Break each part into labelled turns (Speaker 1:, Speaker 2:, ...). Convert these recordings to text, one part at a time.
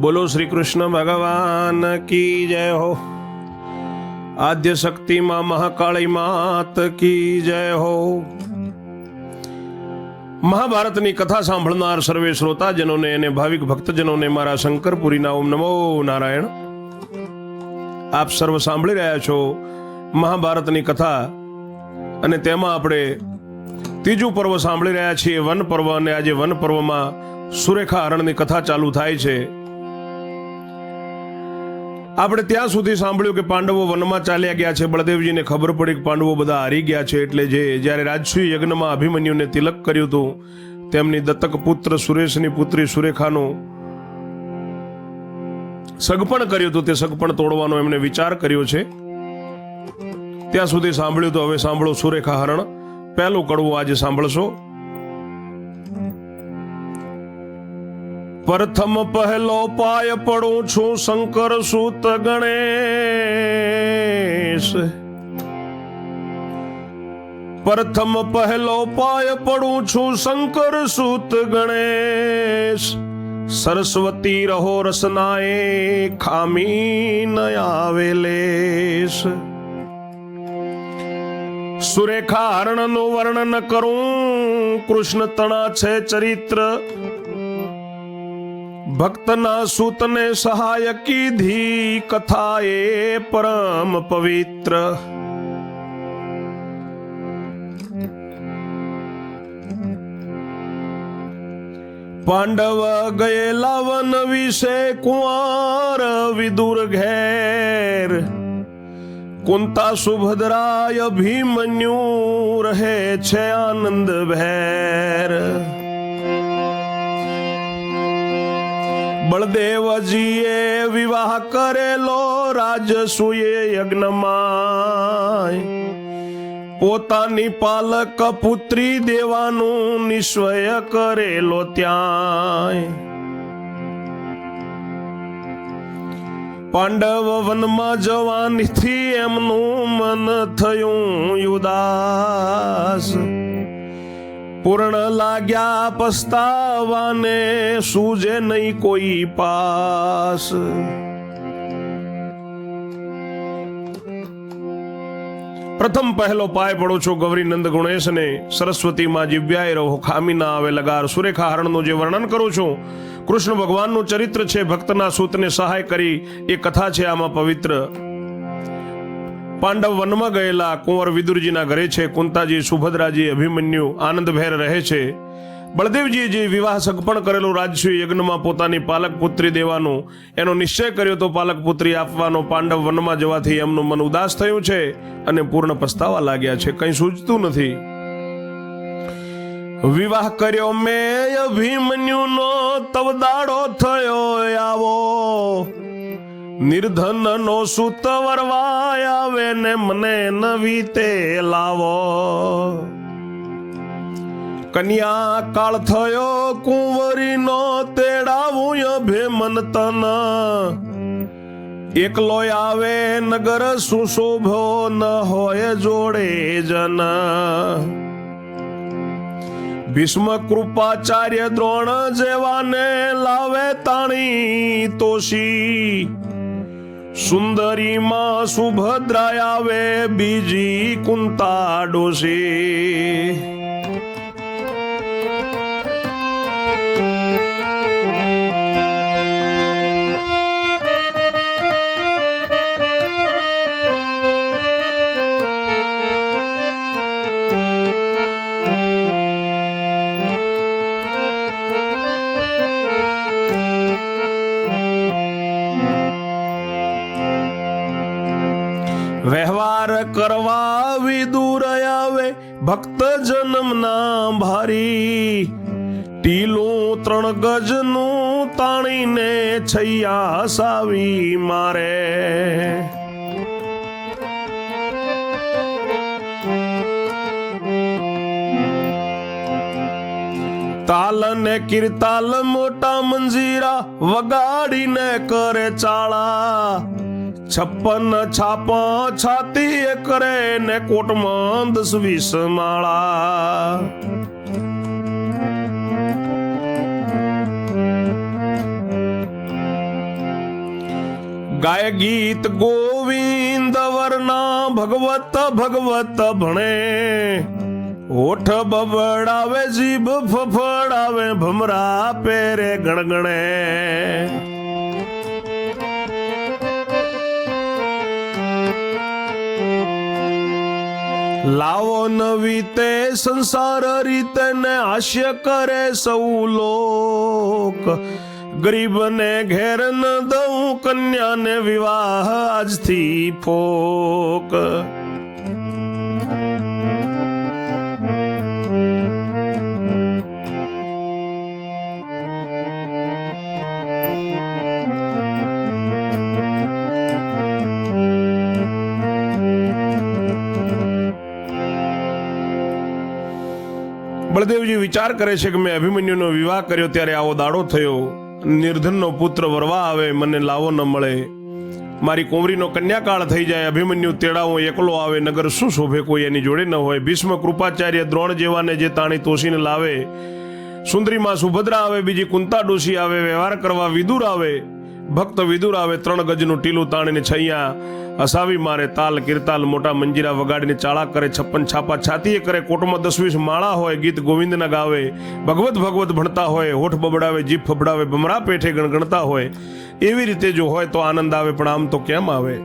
Speaker 1: બોલો શ્રી કૃષ્ણ ભગવાન કી જય હો. આદ્ય શક્તિમાં મહાકાળી માત કી જય હો. મહાભારતની કથા સાંભળનાર સર્વે શ્રોતાજનોને અને ભાવિક ભક્તજનોને મારા શંકરપુરીના ઓમ નમો નારાયણ. આપ સર્વ સાંભળી રહ્યા છો મહાભારતની કથા અને તેમાં આપણે ત્રીજું પર્વ સાંભળી રહ્યા છીએ. વન પર્વ અને આજે વન પર્વમાં સુરેખા હરણની કથા ચાલુ થાય છે. આપણે ત્યાં સુધી સાંભળ્યું કે પાંડવો વનમાં ચાલ્યા ગયા છે. બળદેવજીને ખબર પડી કે પાંડવો બધા હારી ગયા છે. એટલે જે જ્યારે રાજસૂય યજ્ઞમાં અભિમન્યુને તિલક કર્યું હતું, તેમની દત્તક પુત્ર સુરેશની પુત્રી સુરેખાનું સગપણ કર્યું હતું. તે સગપણ તોડવાનો એમને વિચાર કર્યો છે. ત્યાં સુધી સાંભળ્યું તો હવે સાંભળો સુરેખા હરણ પહેલું કડવું આજે સાંભળશો. પ્રથમ પહેલો પાય પડું છું શંકર સૂત ગણેશ. પ્રથમ પહેલો પાય પડું છું શંકર સૂત ગણેશ. સરસ્વતી રહો રસનાએ ખામી ન આવેલેશ સુરેખા હરણનું વર્ણન કરું, કૃષ્ણ તણા છે ચરિત્ર. ભક્તના સૂતને સહાય કીધી કથા એ પરમ પવિત્ર. પાંડવ ગયેલા વન વિશે કુંવર વિદુર ઘેર. કુંતા સુભદ્રાય ભીમન્યુ રહે છે આનંદ ભેર. બળદેવજીએ વિવાહ કરેલો, રાજસુએ યજ્ઞમાં પોતાની પાલક પુત્રી દેવાનું નિશ્ચય કરેલો ત્યાં પાંડવ વનમાં જવાનથી એમનું મન થયું યુદાસ પૂર્ણ લાગ્યા પસ્તાવાને સૂજે નહીં કોઈ પાસ. પ્રથમ પહેલો પાય પડો છો ગૌરી નંદ ગુણેશ ને સરસ્વતીમાં જીવ્યાય રહો ખામીના આવે લગાર. સુરેખા હરણનું જે વર્ણન કરું છું, કૃષ્ણ ભગવાનનું ચરિત્ર છે, ભક્તના સૂતને સહાય કરી, એ કથા છે આમાં પવિત્ર. પાંડવ વનમાં ગયેલા કુંવર વિદુરજીના ઘરે છે. કુંતાજી સુભદ્રાજી અભિમન્યુ આનંદભેર રહે છે. બળદેવજીએ જે વિવાહ સગપણ કરેલું રાજસૂય યજ્ઞમાં પોતાની પાલક પુત્રી દેવાનું એનો નિશ્ચય કર્યો તો પાલક પુત્રી આપવાનો પાંડવ વનમાં જવાથી એમનું મન ઉદાસ થયું છે અને પૂર્ણ પસ્તાવા લાગ્યા છે. કંઈ સૂચતું નથી. વિવાહ કર્યો મેં અભિમન્યુનો તવદાડો થયો આવો. નિર્ધન નો સુત વરવાય આવે ને મને નવી તે લાવો. કન્યા કાળ થયો કુંવરી નો તેડાવું અભેમન તન. એકલો આવે, નગર સુશોભો ન હોય જોડે જન. ભીષ્મ કૃપાચાર્ય દ્રોણ જેવાને લાવે તાણી તોશી સુંદરીમાં સુભદ્રા આવે બીજી કુંતા ડોશી તાણીને છૈયા સાવી મારે. તાલ ને કીર્તાલ મોટા મંજીરા વગાડીને કરે ચાળા. છપ્પન છાપા છાતી કરે ને કોટમાં દસ વીસ માળા. ગાય ગીત ગોવિંદ વરના ભગવત ભગવત ભણે. ઓઠ બબડાવે, જીભ ફફડાવે, ભમરા પેરે ગણગણે. લાવો નવી તે સંસાર રીતે ને હાસ્ય કરે સૌ લોક. ગરીબને ઘેર ન દઉં, કન્યાને વિવાહ આજથી ફોક. બળદેવજી વિચાર કરે છે કે મેં અભિમન્યુનો વિવાહ કર્યો, ત્યારે આવો દાડો થયો. નિર્ધનનો પુત્ર વરવા આવે, મને લાવો ન મળે. મારી કોમરીનો કન્યાકાળ થઈ જાય, અભિમન્યુ તેડાવો, એકલો આવે, નગર શું શોભે, કોઈ એની જોડે ન હોય. ભીષ્મ કૃપાચાર્ય દ્રોણ જેવાને જે તાણી તોસીને લાવે, સુંદરીમાં સુભદ્રા આવે, બીજી કુંતા ડોશી આવે, વ્યવહાર કરવા વિદુર આવે, ભક્ત વિદુર આવે, ત્રણ ગજનું ટીલું તાણીને છૈયા હસાવી મારે તાલ કિરતાલ મોટા મંજીરા વગાડીને ચાળા કરે, છપ્પન છાપા છાતીએ કરે, કોટમાં દસ વીસ માળા હોય, ગીત ગોવિંદના ગાવે, ભગવત ભગવત ભણતા હોય, હોઠ બબડાવે, જીભ ફબડાવે ભમરા પેઠે ગણગણતા હોય. એવી રીતે જો હોય તો આનંદ આવે, પણ આમ તો કેમ આવે?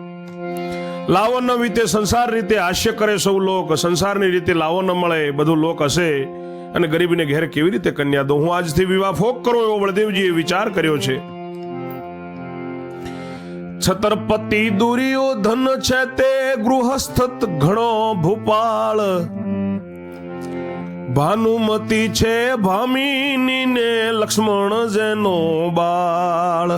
Speaker 1: લાવો ન રીતે સંસાર રીતે હાસ્ય કરે સૌ લોક, સંસારની રીતે લાવો ન મળે, બધું લોક હશે. અને ગરીબીને ઘેર કેવી રીતે કન્યા દો હું આજથી વિવાહ ફોક કરો એવો બળદેવજીએ વિચાર કર્યો છે. છતરપતિ દુર્યોધન છે તે ગૃહસ્થ ઘણો ભૂપાળ. ભાનુમતી છે ભામિની ને લક્ષ્મણ જેનો બાળ.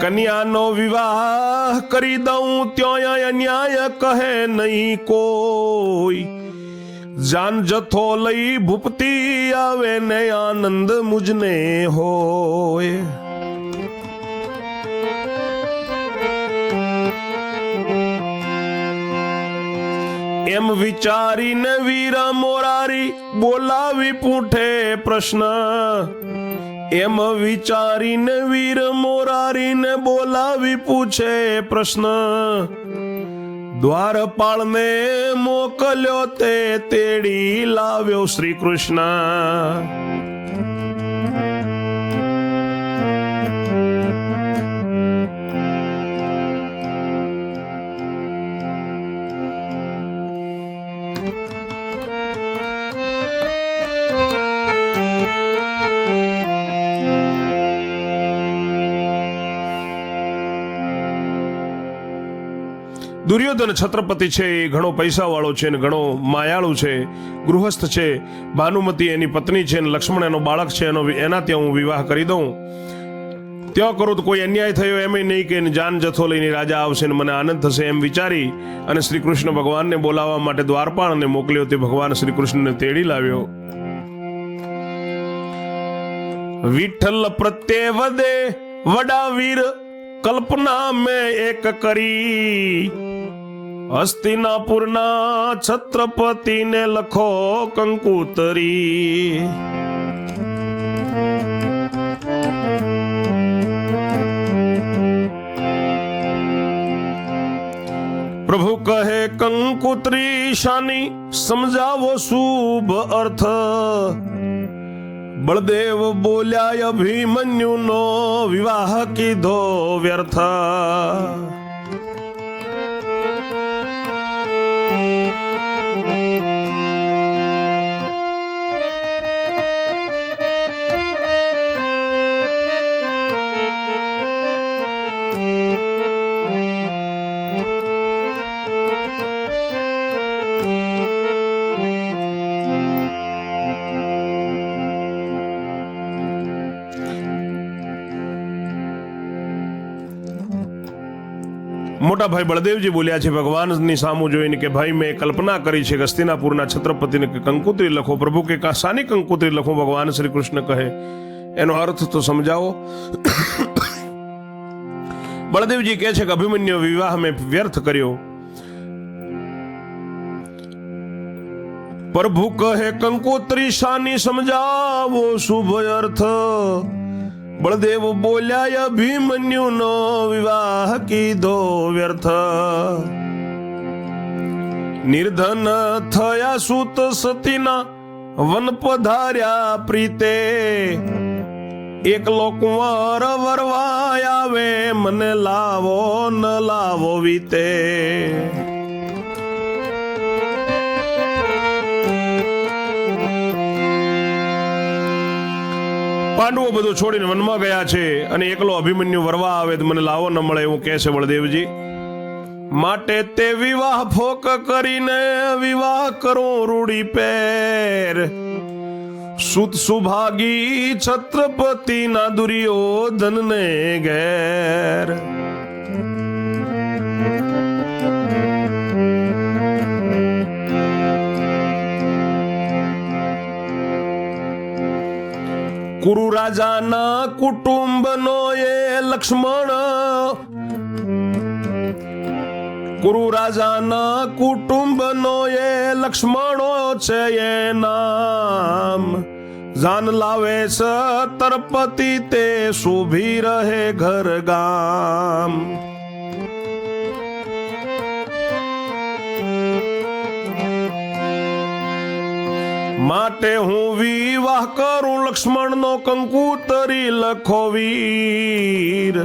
Speaker 1: કન્યાનો વિવાહ કરી દઉં ત્યાં અન્યાય કહે નહીં કોઈ. જાન જથો લઈ ભૂપતી આવે ને આનંદ મુજને હોય. એમ વિચારીને વીરા મોરારી બોલાવી પૂઠે પ્રશ્ન. એમ વિચારીને વીર મોરારીને બોલાવી પૂછે પ્રશ્ન. દ્વારપાળને મોકલ્યો તે તેડી લાવ્યો શ્રી કૃષ્ણ. દુર્યોધન છત્રપતિ છે, એ ઘણો પૈસા વાળો છે ને ઘણો માયાળુ છે, ગૃહસ્થ છે, ભાનુમતી એની પત્ની છે ને લક્ષ્મણ એનો બાળક છે, એનો એના ત્યાં હું વિવાહ કરી દઉં. ત્યાં કરું તો કોઈ અન્યાય થયો એમ નહીં કે જાન જથ્થો લઈને રાજા આવશે ને મને આનંદ થશે એમ વિચારી અને શ્રી કૃષ્ણ ભગવાનને બોલાવવા માટે દ્વારપાળને મોકલ્યો તે ભગવાન શ્રી કૃષ્ણને તેડી લાવ્યો. વિઠ્ઠલ પ્રત્યે વદે વડા વીર કલ્પના મેં એક કરી. હસ્તિનાપુરના છત્રપતિને લખો કંકુતરી. પ્રભુ કહે, કંકુત્રી શાની, સમજાવો શુભ અર્થ. બળદેવ બોલ્યા અભિમન્યુનો વિવાહ કીધો વ્યર્થ. મોટા ભાઈ બળદેવજી બોલ્યા છે, ભગવાનની સામું જોઈને કે, ભાઈ, મેં કલ્પના કરી છે કે હસ્તિનાપુરના છત્રપતિને કે કંકુત્રી લખો, પ્રભુ કે શાની કંકુત્રી લખો, ભગવાન શ્રી કૃષ્ણ કહે. એનો અર્થ તો સમજાવો. બળદેવજી કહે છે કે, અભિમન્યુ, વિવાહ મેં વ્યર્થ કર્યો. પ્રભુ કહે, કંકોત્રી શાની સમજાવો, શુભ અર્થ. બળદેવ બોલ્યા અભિમન્યુ નો વિવાહ કીધો વ્યર્થ. નિર્ધન થયા સુત સતીના વન પધાર્યા પ્રીતે. એકલો કુંવર વરવાય આવે, મને લાવો ન લાવો વીતે. પાંડવો બધું છોડીને વનમાં ગયા છે અને એકલો અભિમન્યુ વરવા આવે તો મને લાવો ન મળે એવું કહે છે બળદેવજી. માટે તે વિવાહ ફોક કરીને વિવાહ કરો રૂડી પેર. સુત સુભાગી છત્રપતિ ના દુર્યોધન ને ઘેર. કુરુ રાજાના કુટુંબનો એ લક્ષ્મણ. કુરુ રાજાના કુટુંબનો એ લક્ષ્મણો છે એ નામ. જાન લાવે તરપતિ તે શોભી રહે ઘર ગામ. માટે હું વિવાહ કરું લક્ષ્મણનો કંકુતરી લખો વીર.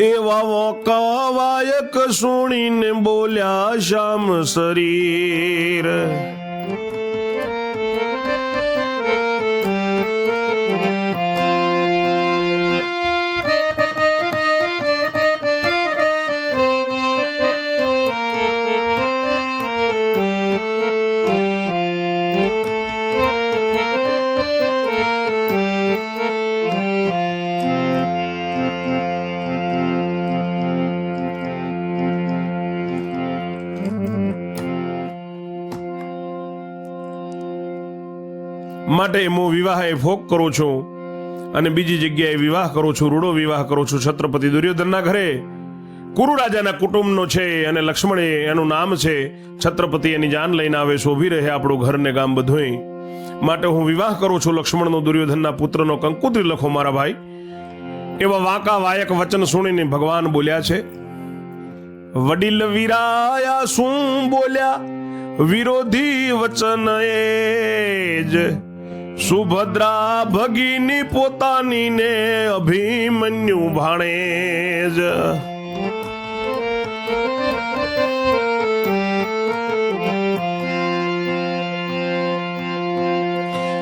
Speaker 1: એવા કવાયક સુણીને બોલ્યા શ્યામ શરીર. માટે હું વિવાહ એ ફોક કરું છું. અને બીજી જગ્યાએ વિવાહ કરું છું, રૂડો વિવાહ કરું છું, છત્રપતિ દુર્યોધનના ઘરે. કુરુ રાજાના કુટુંબનો છે અને લક્ષ્મણ એનું નામ છે, છત્રપતિ એની જાન લઈને આવે શોભી રહે આપણું ઘર ને ગામ બધુંય. માટે હું વિવાહ કરું છું લક્ષ્મણનો, દુર્યોધનના પુત્રનો, કંકુત્રી લખો મારા ભાઈ. એવા વાંકા વાયક વચન સુણીને ભગવાન બોલ્યા છે, વડીલ વીરાયા શું બોલ્યા? વિરોધી વચન એ જ સુભદ્રા ભગીની પોતાની ને અભિમન્યુ ભાણેજ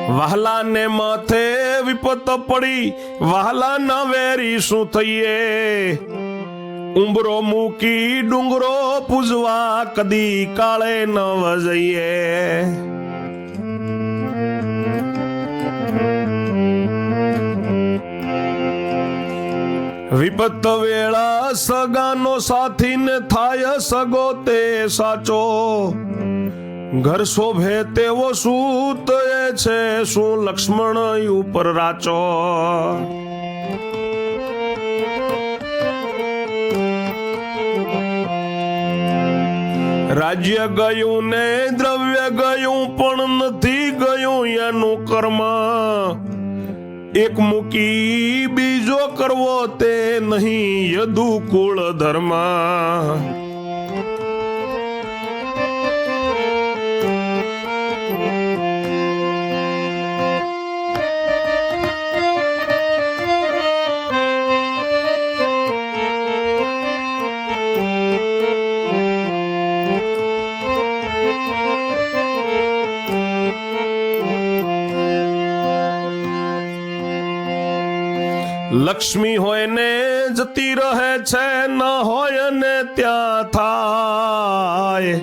Speaker 1: વહાલાને માથે વિપત પડી વહાલા ના વેરી શું થઈએ? ઉંબરો મૂકી ડુંગરો પૂજવા કદી કાળે ન વજઈએ. વિપત વેળા સગાનો સાથીને થાય સગો તે સાચો. ઘર શોભે તેવો સૂત એ છે શું લક્ષ્મણ ઉપર રાચો. રાજ્ય ગયું ને દ્રવ્ય ગયું પણ નથી ગયું એનું કર્મ. એક મૂકી બીજો કરવો તે નહીં યદુ કુળ ધર્મ. લક્ષ્મી હોય ને જતી રહે છે, ન હોય ને ત્યાં થાય.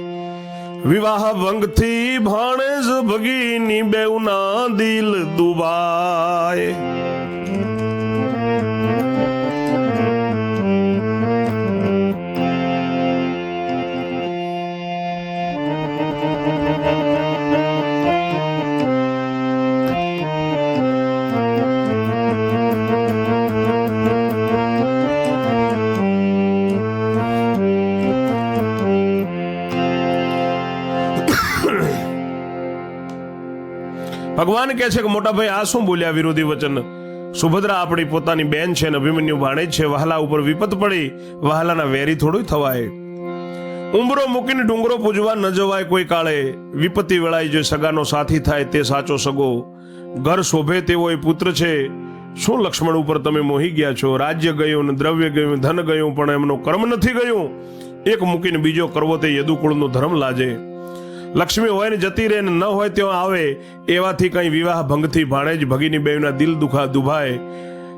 Speaker 1: વિવાહ ભંગથી ભાણેજ ભગીની બેઉના દિલ દુબાય. ભગવાન કહે છે કે મોટા ભાઈ આ શું બોલ્યા વિરોધી વચન? સુભદ્રા આપણી પોતાની બેન છે ને અભિમન્યુ ભાણેજ છે. વહાલા ઉપર વિપત પડી, વહાલાના વેરી થોડું થવાય. ઉંબરો મૂકીને ડુંગરો પૂજવા ન જવાય કોઈ કાળે. વિપત્તિ વેળાય જે સગાનો સાથી થાય તે સાચો સગો. ઘર શોભે તેવો એ પુત્ર છે. શું લક્ષ્મણ ઉપર તમે મોહી ગયા છો? રાજ્ય ગયું ને દ્રવ્ય ગયું, ધન ગયું, પણ એમનો કર્મ નથી ગયું. એક મૂકીને બીજો કરવો તે યદુકુળનો ધર્મ લાજે. લક્ષ્મી હોય ને જતી રહે ને ન હોય ત્યાં આવે, એવાથી કઈ વિવાહ ભંગથી ભાણેજ ભગીની બેવના દિલ દુખા દુભાય.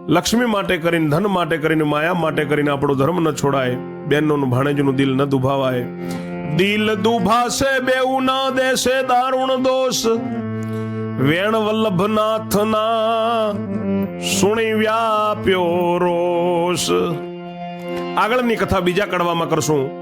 Speaker 1: લક્ષ્મી માટે કરીને, ધન માટે કરીને, માયા માટે કરીને આપણો ધર્મ ન છોડાય બેનનું ભાણેજનું દિલ ન દુભાવાય. દિલ દુભાશે, બેઉ ના દેશે દારૂણ દોષ. વેણ વલ્લભનાથના સુણી વ્યાપ્યો રોષ. આગળની કથા બીજા કડવામાં કરશું.